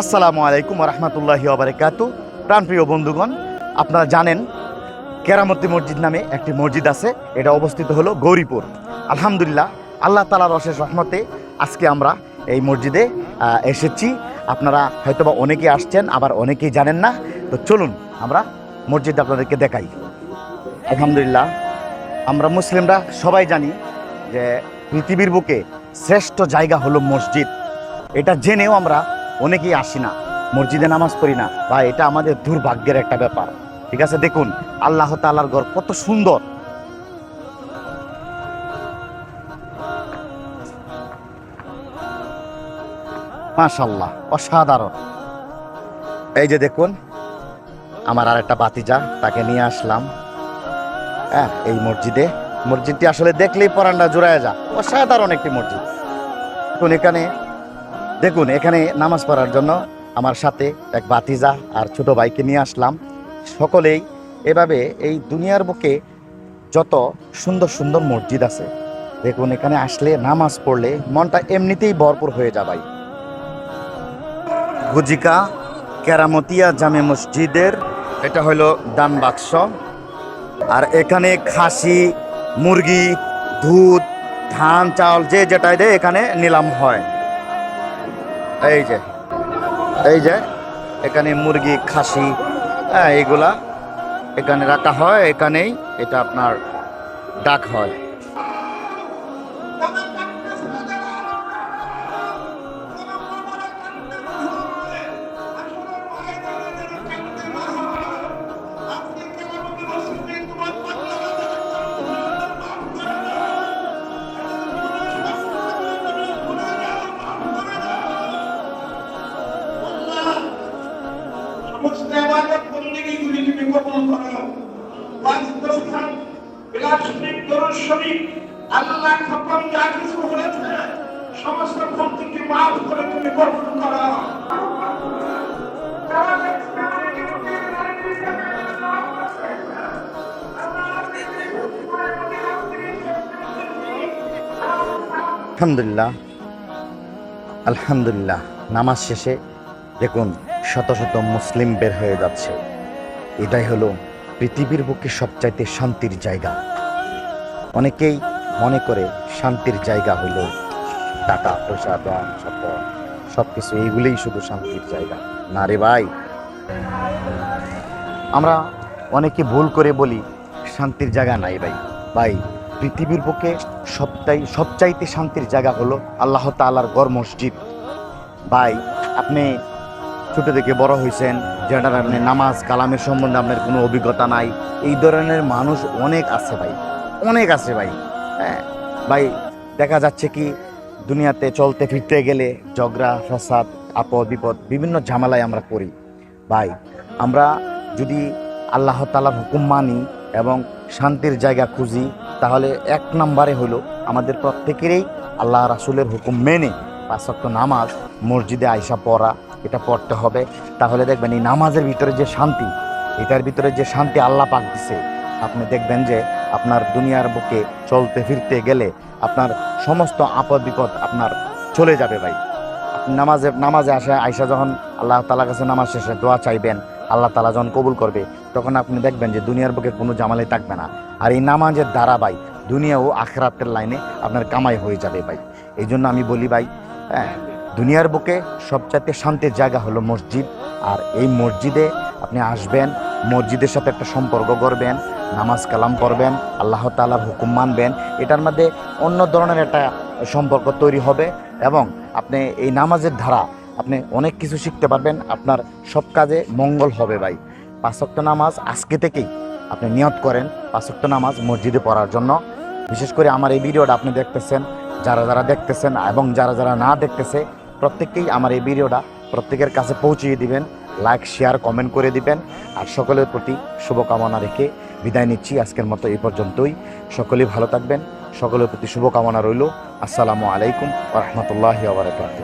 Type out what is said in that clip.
আসসালামু আলাইকুম রহমতুল্লাহি আবরকাত প্রাণপ্রিয় বন্ধুগণ, আপনারা জানেন কেরামতি মসজিদ নামে একটি মসজিদ আছে, এটা অবস্থিত হলো গৌরীপুর। আলহামদুলিল্লাহ, আল্লাহ তালার অশেষ রহমতে আজকে আমরা এই মসজিদে এসেছি। আপনারা হয়তোবা অনেকেই আসছেন, আবার অনেকেই জানেন না। তো চলুন, আমরা মসজিদ আপনাদেরকে দেখাই। আলহামদুলিল্লাহ, আমরা মুসলিমরা সবাই জানি যে পৃথিবীর বুকে শ্রেষ্ঠ জায়গা হলো মসজিদ। এটা জেনেও আমরা অনেকেই আসি না, মসজিদে নামাজ পড়ি না। বা এটা আমাদের দুর্ভাগ্যের একটা ব্যাপার। ঠিক আছে, দেখুন, আল্লাহ তাআলার ঘর কত সুন্দর। মাশাল্লাহ অসাধারণ। এই যে দেখুন, আমার আর একটা বাতিজা তাকে নিয়ে আসলাম। হ্যাঁ এই মসজিদে। মসজিদটি আসলে দেখলেই পরান্ডা জুড়ায় যা অসাধারণ একটি মসজিদ। দেখুন, এখানে দেখুন, এখানে নামাজ পড়ার জন্য আমার সাথে এক বাতিজা আর ছোট ভাইকে নিয়ে আসলাম। সকলেই এভাবে এই দুনিয়ার বুকে যত সুন্দর সুন্দর মসজিদ আছে, দেখুন, এখানে আসলে নামাজ পড়লে মনটা এমনিতেই ভরপুর হয়ে যাবাই গুজিকা, কেরামতিয়া জামে মসজিদের, এটা হলো দান বাক্স। আর এখানে খাসি, মুরগি, দুধ, ধান, চাল, যে যেটাই দেয় এখানে নিলাম হয়। এই যে এই যে, এখানে মুরগি, খাসি হ্যাঁ এগুলা এখানে রাখা হয়, এখানেই এটা আপনার ডাক হয়। সমস্ত ইবাদত বন্দেগীগুলি তুমি কবুল করো। বিলাস শরীফ আল্লাহ যা কিছু হয়েছে সমস্ত ভুল থেকে মাফ করে তুমি কবুল করো। আলহামদুলিল্লাহ আলহামদুলিল্লাহ, নামাজ শেষে দেখুন শত শত মুসলিম বের হয়ে যাচ্ছে। এটাই হলো পৃথিবীর বুকে সবচাইতে শান্তির জায়গা। অনেকেই মনে করে শান্তির জায়গা হলো টাকা, পয়সা, ধন, সম্পদ সব কিছু এইগুলোই শুধু শান্তির জায়গা। না রে ভাই। আমরা অনেকে ভুল করে বলি শান্তির জায়গা নাই ভাই। ভাই, পৃথিবীর বুকে সবটাই, সবচাইতে শান্তির জায়গা হলো আল্লাহ তাআলার গড় মসজিদ। ভাই, আপনি ছোট থেকে বড় হয়েছেন, যেটার আপনি নামাজ, কালামের সম্বন্ধে আপনার কোনো অভিজ্ঞতা নাই। এই ধরনের মানুষ অনেক আছে ভাই, অনেক আছে ভাই। হ্যাঁ ভাই, দেখা যাচ্ছে কি দুনিয়াতে চলতে ফিরতে গেলে ঝগড়া, ফসাদ, আপদ, বিপদ, বিভিন্ন ঝামেলায় আমরা করি ভাই, আমরা যদি আল্লাহ তালার হুকুম মানি এবং শান্তির জায়গা খুঁজি, তাহলে এক নম্বরে হলো আমাদের প্রত্যেকেরই আল্লাহ রাসুলের হুকুম মেনে পাঁচক্ত নামাজ, মসজিদে আয়সা পড়া এটা পড়তে হবে। তাহলে দেখবেন এই নামাজের ভিতরে যে শান্তি, এটার ভিতরে যে শান্তি আল্লাহ পাক দিছে, আপনি দেখবেন যে আপনার দুনিয়ার বুকে চলতে ফিরতে গেলে আপনার সমস্ত আপদ বিপদ আপনার চলে যাবে ভাই। আপনি নামাজে নামাজে আসে আয়সা যখন আল্লাহ তালার কাছে নামাজ শেষে দোয়া চাইবেন, আল্লাহ তালা যখন কবুল করবে, তখন আপনি দেখবেন যে দুনিয়ার বুকে কোনো জামালাই থাকবে না। আর এই নামাজের দ্বারা ভাই, দুনিয়া ও আখরাতের লাইনে আপনার কামাই হয়ে যাবে ভাই। এই জন্য আমি বলি ভাই হ্যাঁ দুনিয়ার বুকে সবচাইতে শান্তির জায়গা হলো মসজিদ। আর এই মসজিদে আপনি আসবেন, মসজিদের সাথে একটা সম্পর্ক করবেন নামাজ কালাম করবেন আল্লাহ তালার হুকুম মানবেন, এটার মধ্যে অন্য ধরনের একটা সম্পর্ক তৈরি হবে এবং আপনি এই নামাজের ধারা আপনি অনেক কিছু শিখতে পারবেন, আপনার সব কাজে মঙ্গল হবে ভাই। পাঁচক্ত নামাজ আজকে থেকেই আপনি নিয়ত করেন পাঁচক্ত নামাজ মসজিদে পড়ার জন্য। বিশেষ করে আমার এই ভিডিওটা আপনি দেখতেছেন, যারা যারা দেখতেছেন এবং যারা যারা না দেখতেছে প্রত্যেককেই আমার এই ভিডিওটা প্রত্যেকের কাছে পৌঁছিয়ে দিবেন লাইক শেয়ার কমেন্ট করে দিবেন, আর সকলের প্রতি শুভকামনা রেখে বিদায় নিচ্ছি আজকের মতো এই পর্যন্তই। সকলেই ভালো থাকবেন, সকলের প্রতি শুভকামনা রইল। আসসালামু আলাইকুম রহমতুল্লাহ আবরকাত